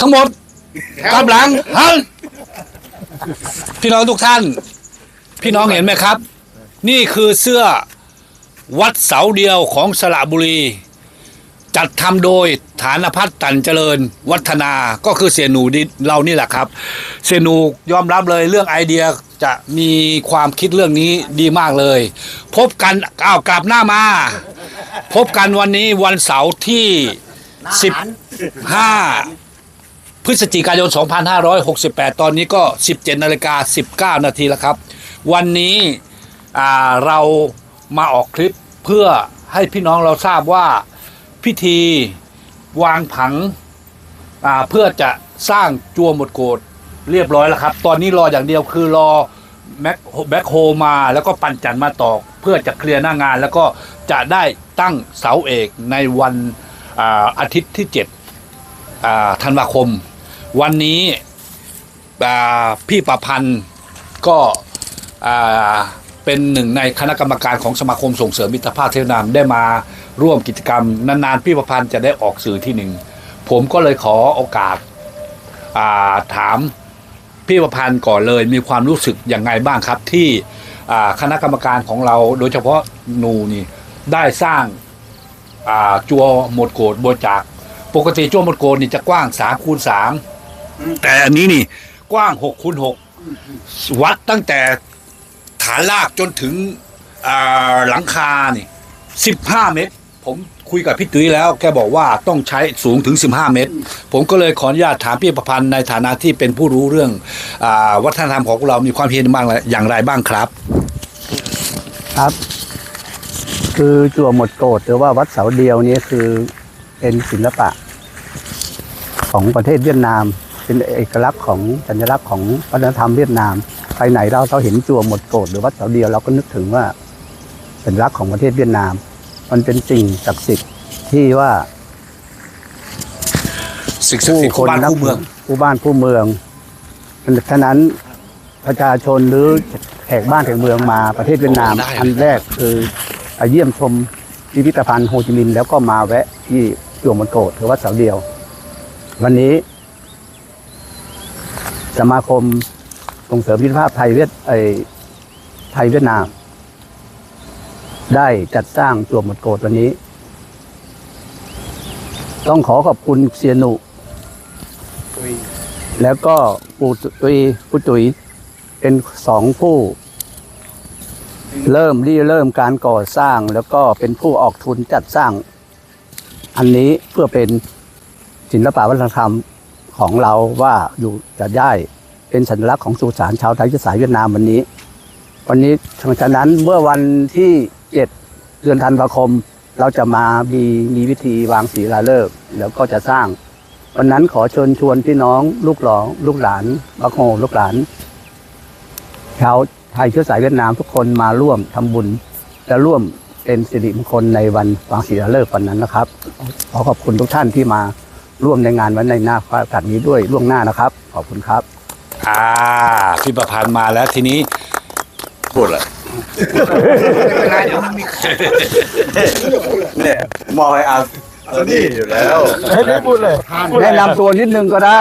ทั้งหมดกำลังหันพี่น้องทุกท่าน พี่น้องเห็นไหมครับ นี่คือเสื้อวัดเสาเดียวของสระบุรี จัดทำโดยฐานพัฒน์ตันเจริญ วัฒนาก็คือเสียหนูดิเรานี่แหละครับ เสียหนูยอมรับเลยเรื่องไอเดียจะมีความคิดเรื่องนี้ดีมากเลย พบกันอ้าวกลับหน้ามา พบกันวันนี้วันเสาร์ที่15 พฤศจิกายน 2568 ตอนนี้ก็ 17 นาฬิกา 19 นาทีแล้วครับ วันนี้เรามาออกคลิปเพื่อให้พี่น้องเราทราบว่าพิธีวางผังเพื่อจะสร้างจัวหมดโกดเรียบร้อยแล้วครับ ตอนนี้รออย่างเดียวคือรอแม็กแบ็คโฮมาแล้วก็ปั่นจันมาตอกเพื่อจะเคลียร์หน้างาน แล้วก็จะได้ตั้งเสาเอกในวันอาอาทิตย์ที่ 7ธันวาคม วันนี้พี่ประพันธ์ก็เป็นหนึ่งในคณะกรรมการของสมาคมส่งเสริมมิตรภาพเทวนามได้มาร่วมกิจกรรม นานๆพี่ประพันธ์จะได้ออกสื่อที่หนึ่งผมก็เลยขอโอกาสาถามพี่ประพันธ์ก่อนเลยมีความรู้สึกอย่างไงบ้างครับที่คณะกรรมการของเราโดยเฉพาะนูนี่ได้สร้างาจัวหมดโกดบริจาก ปกติจั่วหมดโกนนี่จะกว้างสามคูณสาม แต่อันนี้นี่ กว้างหกคูณหกวัดตั้งแต่ฐานรากจนถึงหลังคานี่สิบห้าเมตร ผมคุยกับพี่ตุ้ยแล้ว แกบอกว่าต้องใช้สูงถึง 15 เมตร ผมก็เลยขออนุญาตถามพี่ประพันธ์ในฐานะที่เป็นผู้รู้เรื่องอวัฒนธรรมของเรามีความเห็นบ้างอย่างไรบ้างครับ ครับ คือจั่วหมดโกดหรือว่าวัดเสาเดียวนี้คือเป็นศิลปะของประเทศเวียดนาม เป็นเอกลักษณ์ของสัญลักษณ์ของวัฒนธรรมเวียดนาม ไปไหนเราเราเห็นจั่วหมดโกดหรือวัดเสาเดียวเราก็นึกถึงว่าเป็นลักษณ์ของประเทศเวียดนาม มันเป็นสิ่งศักดิ์สิทธิ์ที่ว่าศึกษาสิทธิ์คู่บ้านคู่เมืองผู้บ้านผู้เมืองฉะนั้นประชาชนหรือแขกบ้านแขกเมืองมาประเทศเวียดนามได้เลยอันแรกคือไปเยี่ยมชมพิพิธภัณฑ์โฮจิมินห์แล้วก็มาแวะที่จั่วมนโกดหรือวัดเสาเดียว วันนี้ สมาคมส่งเสริมพิพิธภาพไทยเวียดไอไทยเวียดนาม ได้จัดสร้างจั่วมนโกดวันนี้ ต้องขอขอบคุณเซียนุแล้วก็ปูตุยปูตุยเป็นสองผู้ เริ่มรีเริ่มการก่อสร้างแล้วก็เป็นผู้ออกทุนจัดสร้าง อันนี้เพื่อเป็นศิลปะวัฒนธรรม ของเราว่าอยู่จะได้เป็นสัญลักษณ์ของสุสานชาวไทยเชื้อสายเวียดนามวันนี้ วันนี้ฉะนั้นเมื่อวันที่เจ็ดเดือนธันวาคม เราจะมามีมีวิธีวางศีลาฤกษ์แล้วก็จะสร้าง วันนั้นขอเชิญชวนพี่น้องลูกหลองลูกหลานบักโฮลูกหลาน ชาวไทยเชื้อสายเวียดนามทุกคนมาร่วมทำบุญและร่วมเป็นสิริมงคลในวันวางศีลาฤกษ์วันนั้นนะครับ ขอขอบคุณทุกท่านที่มา ร่วมในงานวันในหน้าพระโอกาสนี้ด้วยล่วงหน้านะครับ ขอบคุณครับ อ่าพี่ประพันธ์มาแล้วทีนี้พูดละเนี่ยมองให้อาร์นี่อยู่แล้วแนะนำตัวนิดนึงก็ได้